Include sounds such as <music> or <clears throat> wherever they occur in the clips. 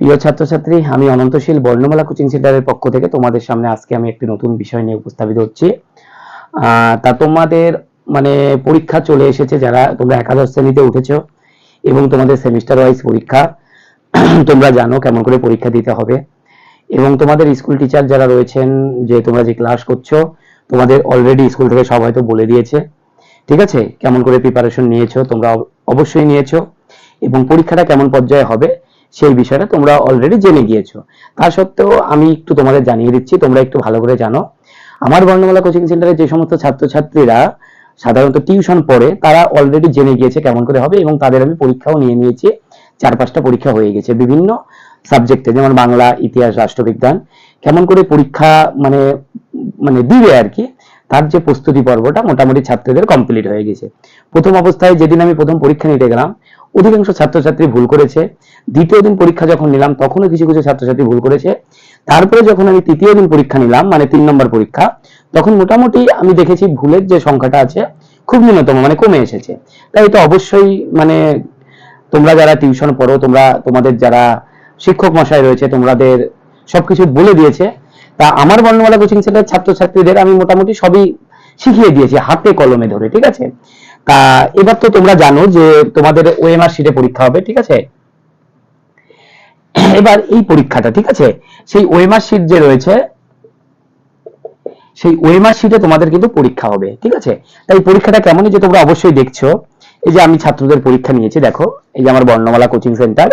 প্রিয় ছাত্রছাত্রী, আমি অনন্তশীল বর্ণমালা কোচিং সেন্টারের পক্ষ থেকে তোমাদের সামনে আজকে আমি একটি নতুন বিষয় নিয়ে উপস্থাপিত হচ্ছি। তা তোমাদের মানে পরীক্ষা চলে এসেছে যারা, তোমরা একাদশ শ্রেণীতে উঠেছ এবং তোমাদের সেমিস্টার ওয়াইজ পরীক্ষা, <clears throat> তোমরা জানো কেমন করে পরীক্ষা দিতে হবে। এবং তোমাদের স্কুল টিচার যারা রয়েছেন, যে তোমরা যে ক্লাস করছ, তোমাদের অলরেডি স্কুল থেকে সব হয়তো বলে দিয়েছে। ঠিক আছে? কেমন করে প্রিপারেশন নিয়েছো তোমরা অব- অবশ্যই নিয়েছো। এবং পরীক্ষাটা কেমন পর্যায়ে হবে সেই বিষয়টা তোমরা অলরেডি জেনে গিয়েছো। তা সত্ত্বেও আমি একটু তোমাদের জানিয়ে দিচ্ছি, তোমরা একটু ভালো করে জানো। আমার বর্ণমালা কোচিং সেন্টারে যে সমস্ত ছাত্রছাত্রীরা সাধারণত টিউশন পড়ে, তারা অলরেডি জেনে গিয়েছে কেমন করে হবে এবং তাদের আমি পরীক্ষাও নিয়ে নিয়েছি। চার পাঁচটা পরীক্ষা হয়ে গেছে বিভিন্ন সাবজেক্টে যেমন বাংলা, ইতিহাস, রাষ্ট্রবিজ্ঞান। কেমন করে পরীক্ষা মানে মানে দিবে আর কি, তার যে প্রস্তুতি পর্বটা মোটামুটি ছাত্রদের কমপ্লিট হয়ে গেছে। প্রথম অবস্থায় যেদিন আমি প্রথম পরীক্ষা নিতে গেলাম অধিকাংশ ছাত্রছাত্রী ভুল করেছে। দ্বিতীয় দিন পরীক্ষা যখন নিলাম, তখনও কিছু কিছু ছাত্রছাত্রী ভুল করেছে। তারপরে যখন আমি তৃতীয় দিন পরীক্ষা নিলাম মানে তিন নম্বর পরীক্ষা, তখন মোটামুটি আমি দেখেছি ভুলের যে সংখ্যাটা আছে, খুব ন্যূনতম মানে কমে এসেছে। তাই এটা অবশ্যই মানে তোমরা যারা টিউশন পড়ো, তোমরা, তোমাদের যারা শিক্ষক মশাই রয়েছে, তোমাদের সবকিছু বলে দিয়েছে। তা আমার বর্ণমালা কোচিং সেন্টার ছাত্রছাত্রীদের আমি মোটামুটি সবই শিখিয়ে দিয়েছি, হাতে কলমে ধরে, ঠিক আছে? তা এবার তো তোমরা জানো যে তোমাদের ওএমআর শিটে পরীক্ষা হবে, ঠিক আছে? এবার এই পরীক্ষাটা, ঠিক আছে? সেই ওএমআর শিট যে রয়েছে, সেই ওএমআর শিটে তোমাদের কিন্তু পরীক্ষা হবে, ঠিক আছে? তাই পরীক্ষাটা কেমন? যে তোমরা অবশ্যই দেখছ, এই যে আমি ছাত্রদের পরীক্ষা নিয়েছি, দেখো, এই যে আমার বর্ণমালা কোচিং সেন্টার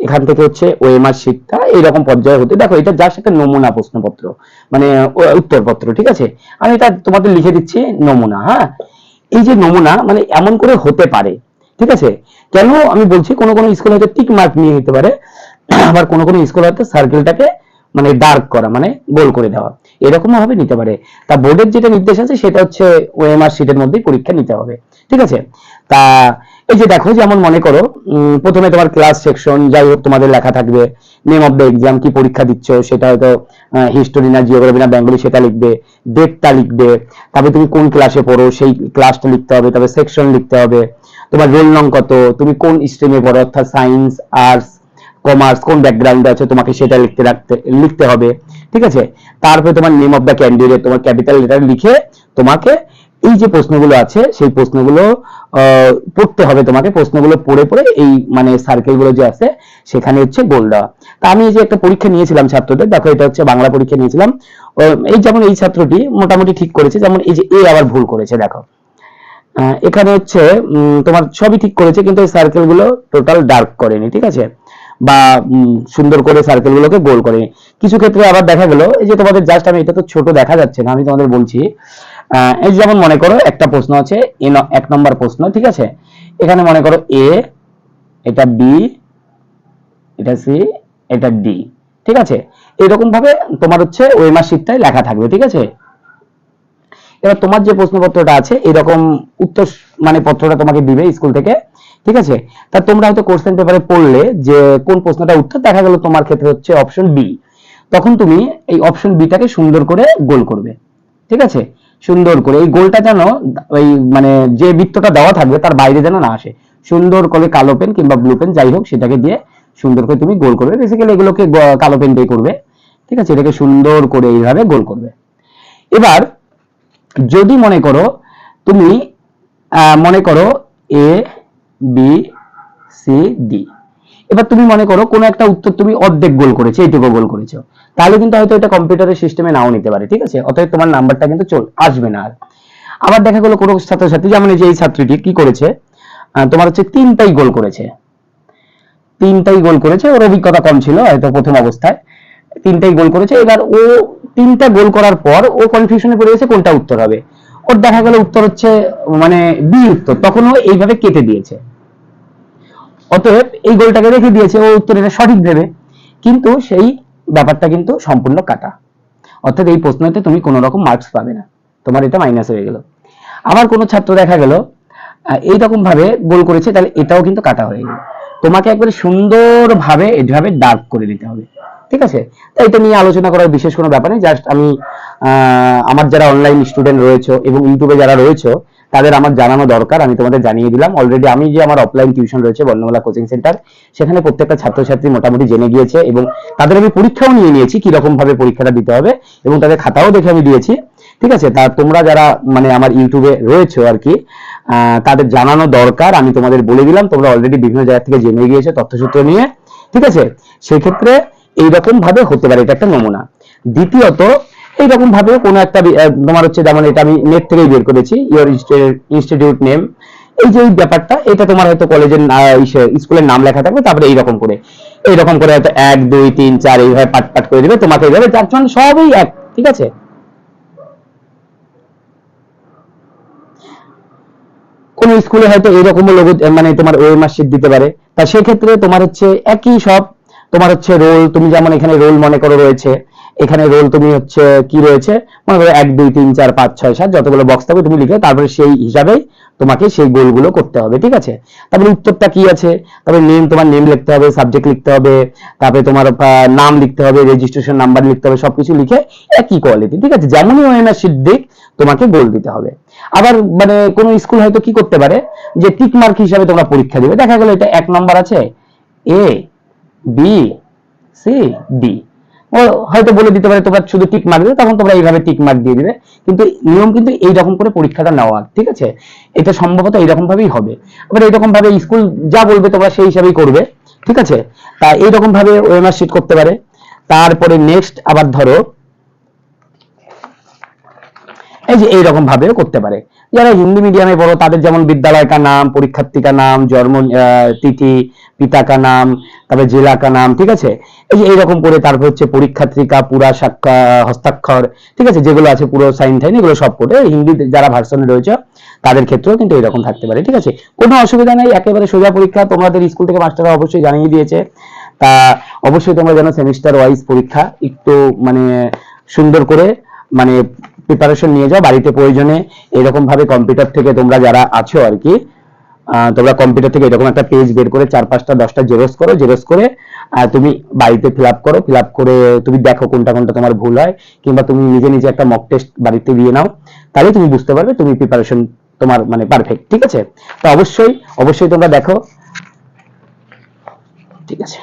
এখান থেকে হচ্ছে ওএমআর শিটটা এইরকম পর্যায়ে হতে, দেখো, এটা জাস্ট একটা নমুনা প্রশ্নপত্র মানে উত্তরপত্র, ঠিক আছে? আমি এটা তোমাদের লিখে দিচ্ছি নমুনা হ্যাঁ? এই যে নমুনা মানে এমন করে হতে পারে, ঠিক আছে? কেন আমি বলছি কোনো কোনো স্কুল হয়তো টিক মার্ক নিয়ে নিতে পারে, আবার কোনো কোনো স্কুল হয়তো সার্কেলটাকে মানে ডার্ক করা মানে গোল করে দেওয়া। এরকম ভাবে নিতে পারে। তা বোর্ডের যেটা নির্দেশ আছে, সেটা হচ্ছে ওএমআর শিটের মধ্যেই পরীক্ষা নিতে হবে, ঠিক আছে? তা এই যে দেখো, যেমন মনে করো প্রথমে তোমার ক্লাস সেকশন যাই হোক, তোমাদের লেখা থাকবে নেম অফ দ্য এক্সাম কি পরীক্ষা দিচ্ছ, সেটা হয়তো হিস্টোরি না জিওগ্রাফি না বেঙ্গলি সেটা লিখবে ডেটটা লিখবে, তারপরে তুমি কোন ক্লাসে পড়ো, সেই ক্লাসটা লিখতে হবে তবে সেকশন লিখতে হবে, তোমার রোল নং কত, তুমি কোন স্ট্রিমে পড়ো, অর্থাৎ সায়েন্স আর্টস কমার্স কোন ব্যাকগ্রাউন্ডে আছে, তোমাকে সেটা লিখতে রাখতে, লিখতে হবে, ঠিক আছে? তারপরে তোমার নেম অফ দ্য ক্যান্ডিডেট তোমার ক্যাপিটাল লেটার লিখে তোমাকে এই যে প্রশ্নগুলো আছে, সেই প্রশ্নগুলো পড়তে হবে তোমাকে। প্রশ্নগুলো পড়ে পড়ে এই মানে সার্কেলগুলো যে আছে, সেখানে হচ্ছে গোল দেওয়া। তা আমি যে একটা পরীক্ষা নিয়েছিলাম ছাত্রদের, দেখো এটা হচ্ছে বাংলা পরীক্ষা নিয়েছিলাম। এই যেমন এই ছাত্রটি মোটামুটি ঠিক করেছে, যেমন এই যে এ আবার ভুল করেছে, দেখো। এখানে হচ্ছে তোমার সবই ঠিক করেছে, কিন্তু এই সার্কেলগুলো টোটাল ডার্ক করেনি, ঠিক আছে? বা সুন্দর করে সার্কেল গুলোকে গোল করেনি। কিছু ক্ষেত্রে আবার দেখা গেল, এই যে তোমাদের জাস্ট আমি, এটা তো ছোট দেখা যাচ্ছে না, আমি তোমাদের বলছি। এই যেমন মনে করো একটা প্রশ্ন আছে এক নম্বর প্রশ্ন, ঠিক আছে? এখানে মনে করো এ, এটা বি, এটা সি, এটা ডি, ঠিক আছে? এরকম ভাবে তোমার হচ্ছে ওয়েমার শিটটাই লেখা থাকবে, ঠিক আছে? এবার তোমার যে প্রশ্নপত্রটা আছে, এরকম উত্তর মানে পত্রটা তোমাকে দিবে স্কুল থেকে, ঠিক আছে? তা তোমরা হয়তো কোশ্চেন পেপারে পড়লে যে কোন প্রশ্নটা উত্তর, দেখা গেল তোমার ক্ষেত্রে হচ্ছে অপশন বি তখন তুমি এই অপশন বিটাকে সুন্দর করে গোল করবে, ঠিক আছে? সুন্দর করে, এই গোলটা যেন, ওই মানে যে বৃত্তটা দেওয়া থাকবে তার বাইরে যেন না আসে। সুন্দর করে কালো পেন কিংবা ব্লু পেন, যাই হোক, সেটাকে দিয়ে সুন্দর করে তুমি গোল করবে। বেসিক্যালি এগুলোকে কালো পেন দিয়ে করবে। ঠিক আছে? এটাকে সুন্দর করে এইভাবে গোল করবে। এবার, যদি মনে করো তুমি মনে করো এ বি সি ডি এবার তুমি মনে করো কোনো একটা উত্তর তুমি অর্ধেক গোল করেছ, এইটুকু গোল করেছ। তাহলে কিন্তু হয়তো এটা কম্পিউটারের সিস্টেমে নাও নিতে পারে, ঠিক আছে? অতএব তোমার নাম্বারটা কিন্তু চল, আসবে না আর। আবার দেখা গেলো কোনো ছাত্রছাত্রী, যেমন এই যে এই ছাত্রীটি কি করেছে? তোমার হচ্ছে তিনটাই গোল করেছে। তিনটাই গোল করেছে, ওর অভিজ্ঞতা কম ছিল, হয়তো প্রথম অবস্থায়। তিনটাই গোল করেছে, এবার ও তিনটা গোল করার পর ও কনফিউশনে পড়ে গেছে কোনটা উত্তর হবে। ওর দেখা গেল উত্তর হচ্ছে মানে বি উত্তর, তখন ও এইভাবে কেটে দিয়েছে। অতএব এই গোলটাকে রেখে দিয়েছে, ও উত্তর এটা সঠিক ভেবে। কিন্তু সেই ব্যাপারটা কিন্তু সম্পূর্ণ কাটা। অর্থাৎ এই প্রশ্নতে তুমি কোনো রকম মার্কস পাবে না। তোমার এটা মাইনাস হয়ে গেল। আবার কোনো ছাত্র দেখা গেল এইরকম ভাবে গোল করেছে, তাহলে এটাও কিন্তু কাটা হয়ে গেল। তোমাকে একবারে সুন্দরভাবে, এভাবে ডার্ক করে নিতে হবে। ঠিক আছে? তাই এটা নিয়ে আলোচনা করার বিশেষ কোনো ব্যাপার নেই। জাস্ট আমি আমার যারা অনলাইন স্টুডেন্ট রয়েছে এবং ইউটিউবে যারা রয়েছে তাদের আমার জানানো দরকার, আমি তোমাদের জানিয়ে দিলাম। অলরেডি আমি যে আমার অফলাইন টিউশন রয়েছে, বর্ণমালা কোচিং সেন্টার সেখানে প্রত্যেকটা ছাত্রছাত্রী মোটামুটি জেনে গিয়েছে এবং তাদের আমি পরীক্ষাও নিয়ে নিয়েছি কি রকম ভাবে পরীক্ষাটা দিতে হবে এবং তাদের খাতাও দেখে আমি দিয়েছি। ঠিক আছে? তা তোমরা যারা মানে আমার ইউটিউবে রয়েছে আর কি তাদের জানানো দরকার, আমি তোমাদের বলে দিলাম, তোমরা অলরেডি বিভিন্ন জায়গা থেকে জেনে গিয়েছো তথ্যসূত্র নিয়ে। ঠিক আছে? সেক্ষেত্রে এইরকম ভাবে হতে পারে, এটা একটা নমুনা। দ্বিতীয়ত এইরকম ভাবে কোনো একটা তোমার হচ্ছে যেমন এটা আমি নেট থেকেই বের করেছি ইয়োর ইনস্টিটিউট নেম এই যে ব্যাপারটা, এটা তোমার হয়তো কলেজের স্কুলের নাম লেখা থাকবে, তারপরে এইরকম করে। এইরকম করে হয়তো এক, দুই, তিন, চার, এইভাবে পাট পাট করে দিবে, তোমাকে এইভাবে চারজন সবই এক, ঠিক আছে? কোন স্কুলে হয়তো এরকম লোগো মানে তোমার ওএমআর শিট দিতে পারে। তা সেক্ষেত্রে তোমার হচ্ছে একই সব, তোমার হচ্ছে রোল তুমি যেমন এখানে রোল মনে করো রয়েছে এখানে রোল তুমি হচ্ছে কি রয়েছে? মনে করো এক, দুই, তিন, চার, পাঁচ, ছয়, সাত, যতগুলো বক্স থাকবে তুমি লিখে তারপরে সেই হিসাবেই তোমাকে সেই গোলগুলো করতে হবে, ঠিক আছে? তারপরে উত্তরটা কি আছে? তারপরে নেম তোমার নেম লিখতে হবে সাবজেক্ট লিখতে হবে, তারপরে তোমার নাম লিখতে হবে রেজিস্ট্রেশন নাম্বার লিখতে হবে, সবকিছু লিখে একই কোয়ালিটি ঠিক আছে? যেমনই ওএমআর শিট দিক তোমাকে গোল দিতে হবে। আবার মানে কোন স্কুল হয়তো কি করতে পারে? যে টিক মার্ক হিসাবে তোমরা পরীক্ষা দিবে। দেখা গেল এটা এক নাম্বার আছে এ বি সি ডি হয়তো বলে দিতে পারে, তোমরা শুধু টিক মার্ক দিবে তখন তোমরা এইভাবে টিক মার্ক দিয়ে দিবে। কিন্তু নিয়ম কিন্তু এইরকম করে পরীক্ষাটা নেওয়া, ঠিক আছে? এটা সম্ভবত এইরকম ভাবেই হবে। এবার এইরকম ভাবে স্কুল যা বলবে তোমরা সেই হিসাবেই করবে, ঠিক আছে? তা এইরকম ভাবে ওয়েমার শিট করতে পারে। তারপরে নেক্সট আবার ধরো এই যে এইরকম ভাবেও করতে পারে। যারা হিন্দি মিডিয়ামে পড়ো তাদের যেমন বিদ্যালয় কা নাম, পরীক্ষার্থী কা নাম, জন্ম তিথি, পিতা কা নাম, তারপরে জেলা কা নাম, ঠিক আছে? এই যে এইরকম করে তারপর হচ্ছে পরীক্ষার্থী কা পুরা সাক্ষা হস্তাক্ষর, ঠিক আছে? যেগুলো আছে পুরো সাইন টাইন এগুলো সব করে হিন্দি যারা ভার্সনে রয়েছে, তাদের ক্ষেত্রেও কিন্তু এরকম থাকতে পারে, ঠিক আছে? কোনো অসুবিধা নেই, একেবারে সোজা পরীক্ষা, তোমাদের স্কুল থেকে মাস্টাররা অবশ্যই জানিয়ে দিয়েছে। তা অবশ্যই তোমরা যেন সেমিস্টার ওয়াইজ পরীক্ষা একটু মানে সুন্দর করে মানে প্রিপারেশন নিয়ে যাও, বাড়িতে প্রয়োজনে এরকম ভাবে কম্পিউটার থেকে তোমরা যারা আছো আর কি তোমরা কম্পিউটার থেকে এরকম একটা পেজ বের করে চার পাঁচটা, দশটা জেরক্স করো জেরক্স করে তুমি বাড়িতে ফিল আপ করো ফিল আপ করে তুমি দেখো কোনটা কোনটা তোমার ভুল হয়, কিংবা তুমি নিজে নিজে একটা মক টেস্ট বাড়িতে দিয়ে নাও, তাহলে তুমি বুঝতে পারবে তুমি প্রিপারেশন তোমার মানে পারফেক্ট ঠিক আছে? তো অবশ্যই অবশ্যই তোমরা দেখো, ঠিক আছে?